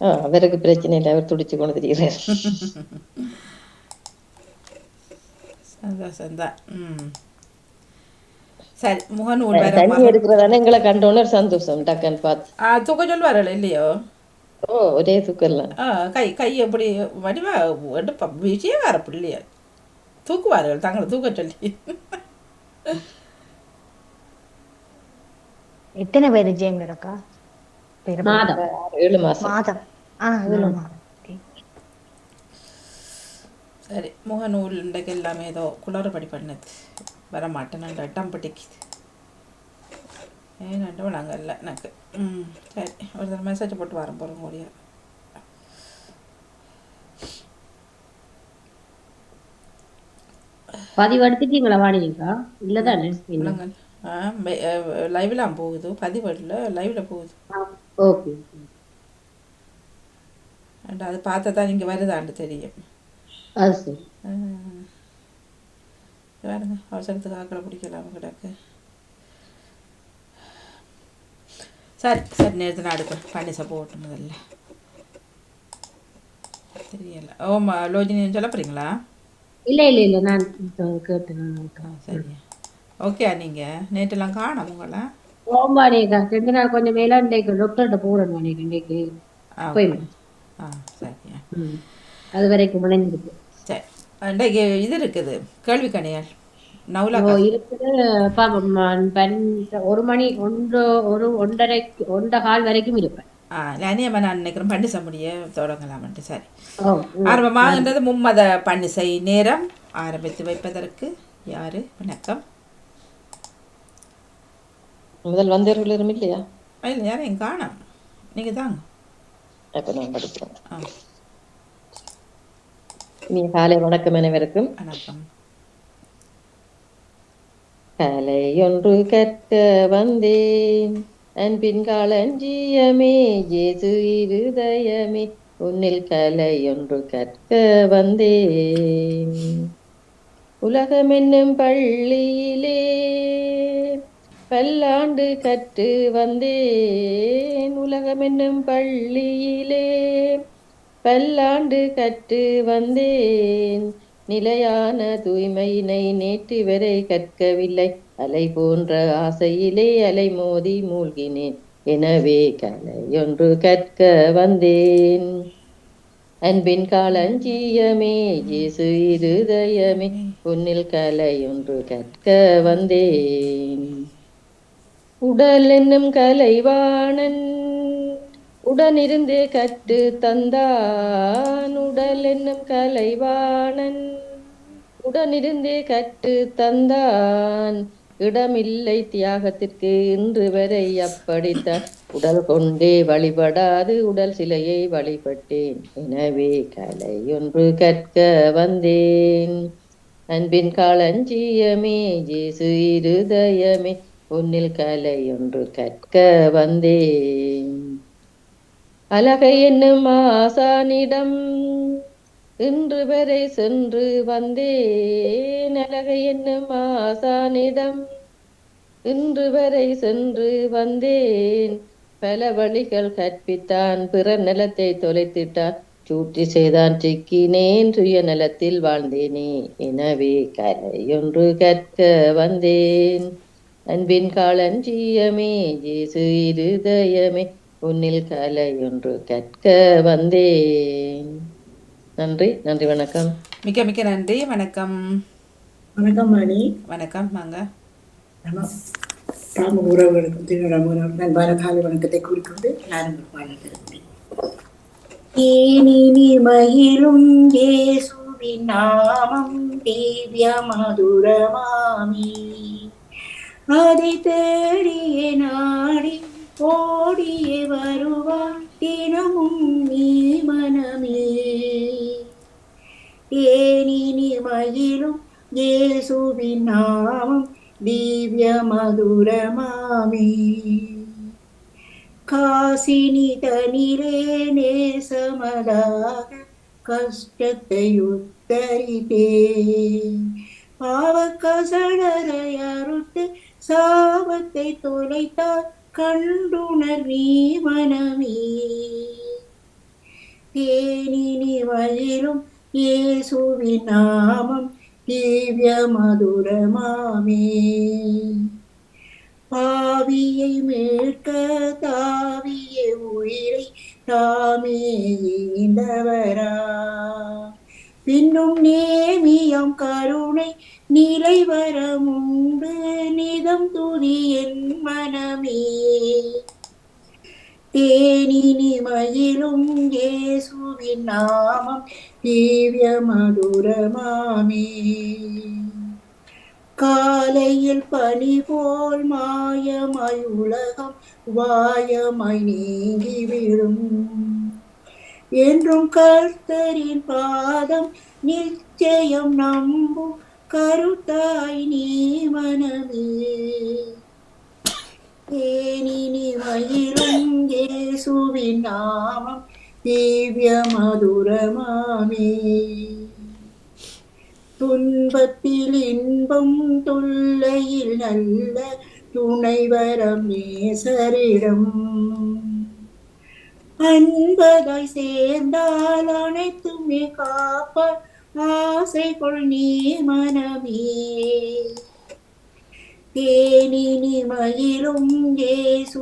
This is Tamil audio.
ஆ, அவருக்கு பிரச்சனை இல்லை அவர் துடிச்சு கொண்டு திரிகிறார் சந்தோஷம் தான் சரி முகநூல் வர தண்ணி மகன் எடுக்கிறதானே எங்களை கண்டோன்னு ஒரு சந்தோஷம் டக்குன்னு பார்த்து. ஆ தூக்க சொல்லுவார்கள் இல்லையோ? ஓ ஒரே தூக்கலாம் ஆ கை கை எப்படி வடிவா எடுப்பா விஷயம் வேற பிள்ளைய. தூக்குவார்கள் தங்களை தூக்க சொல்லி. எத்தனை பேர் ஜெயம் இருக்கா மாதம். ஏழு மாசம் மாதம். ஆ ஏழு மாதம். Okay. சரி முகநூல் இன்றைக்கு எல்லாமே ஏதோ குளறுபடி பண்ணது. வர மாட்டேன் அட்டம் பிடிக்குது ஏன் நாங்கள் இல்லை எனக்கு. ம் சரி. ஒரு தடவை மெசேஜ் போட்டு வரேன் போகிறோம் முடியாது பதிவு எடுத்துட்டீங்களா வாணிக்கா இல்லதானே இல்லைங்க லைவ்லாம் போகுது. பதிவடில் லைவில் போகுது. ஓகே அது பார்த்தா தான் இங்கே வருதான்னு தெரியும் அது சரி ஆ. வேணுங்க அவசரத்துக்கு ஆக்களை பிடிக்கலாம் கிடக்கு சரி சரி நேரத்தில் அடுப்பேன் பனிசை போட்டு முதல்ல தெரியல ஓ ம லோஜினி சொல்ல போகிறீங்களா இல்ல இல்ல இல்ல நான் கேட்டேன் சரியா ஓகே நீங்கள் நேற்றுலாம் காணோம் உங்களை ஓம்பாடியக்கா ரெண்டு நாள் கொஞ்சம் மேல இன்றைக்கு டாக்டர்கிட்ட போறேன் வாணிக்கு இன்றைக்கு ஆ போய் ஆ சரியா ம். அது வரைக்கும் முளைஞ்சிருக்கு சரி. இன்றைக்கு இது இருக்குது. கேள்வி கணியால். ஒரு மணி ஒன்று ஒரு ஒன்றரை ஒன்றரை கால் வரைக்கும் இருப்பேன். அநியமாக நான் நினைக்கிறேன் பண்டிசை முடிய தொடங்கலாம்ட்டு. சரி. ஆரம்பமாகின்றது மும்மத பண்டிசை நேரம். ஆரம்பித்து வைப்பதற்கு யாரு? வணக்கம். முதல் வந்தவர்கள் யாரும் இல்லையா? இல்லை யாரையும் காணோம். நீங்கள் தாங்க. அப்ப நான் படிக்கிறேன் இனி காலை வணக்கம் அனைவருக்கும். வணக்கம். கலையொன்று கற்க வந்தேன். அன்பின் களஞ்சியமே ஜேசு இருதயமே உன்னில் கலையொன்று கற்க வந்தேன். உலகம் என்னும் பள்ளியிலே பல்லாண்டு கற்று வந்தேன் உலகமென்னும் பள்ளியிலே. பல்லாண்டு கற்று வந்தேன் நிலையான தூய்மையினை நேற்று வரை கற்கவில்லை. அலை போன்ற ஆசையிலே அலை மோதி மூழ்கினேன். எனவே கலையொன்று கற்க வந்தேன். அன்பின் காலஞ்சியமே இயேசு இருதயமே உன்னில் கலையொன்று கற்க வந்தேன். உடல் என்னும் கலைவாணன் உடனிருந்தே கற்று தந்தான் உடல் என்னும் கலைவாணன் உடனிருந்தே கற்று தந்தான் இடமில்லை தியாகத்திற்கு இன்று வரை அப்படித்த உடல் கொண்டே வழிபடாது உடல் சிலையை வழிபட்டேன். எனவே கலை ஒன்று கற்க வந்தேன். அன்பின் களஞ்சியமே ஜேசு இருதயமே உன்னில் கலை ஒன்று கற்க வந்தேன். அழகை என்னும் ஆசானிடம் இன்று வரை சென்று வந்தேன். அழகை என்னும் ஆசானிடம் இன்று வரை சென்று வந்தேன். பல வழிகள் கற்பித்தான் பிற நிலத்தை தொலைத்திட்டான் சூட்டி செய்தான் சிக்கினேன் சுய நலத்தில் வாழ்ந்தேனே. எனவே கலையொன்று கற்க வந்தேன். அன்பின் காலஞ்சியமே ஜேசு இருதயமே உன்னில் கலையொன்று கற்க வந்தேன். நன்றி நன்றி வணக்கம். மிக்க மிக்க நன்றி வணக்கம். வணக்கம் மணி. வணக்கம் வாங்க. நம்ம ராம உறவுகளுக்கும் திருநடமும் நண்பான காலை வணக்கத்தை கூறிக்கொண்டு பாடல் தருகிறேன் ஏனினி மகிழும் இயேசுவின் நாமம் திவ்ய மதுரமாமி. அதை தேடிய நாடி ஓடிய வருவான் தினமும் நீ மனமே. ஏனினி மயிலும் இயேசுவின் நாமம் திவ்ய மதுரமாமே காசினி தனிலே நேசமதாக கஷ்டத்தை உத்தரித்தே பாவக்கசடரை அறுத்து சாபத்தை தொலைத்தார் கண்டுணர் நீ மனமே. தேனினி வயலும் இயேசுவின் நாமம் திவ்ய மதுரமாமே. பாவியை மீட்க தாவிய உயிரை தாமே இந்தவரா பின்னும் நேமியம் கருணை நிலை வரமுண்டு நிதம் துதி என் மனமே. தேனினி மயிலும் இயேசுவின் நாமம் திவ்ய மதுரமாமே. காலையில் பனி போல் மாயமாய் உலகம் வாயமாய் நீங்கிவிடும். என்றும் கர்த்தரின் பாதம் நிச்சயம் நம்பும். கருத்தாய் நீ மனமே தேனினி மயிலும் இயேசுவின் நாமம் திவ்ய மதுரமாமே. துன்பத்தில் இன்பம் தொல்லையில் நல்ல துணைவரம் நேசரிடம். அன்பதாய் சேர்ந்தால் அனைத்துமே காப்பார் ஆசை கொள் நீ மனமே. தேனி மயிலும் இயேசு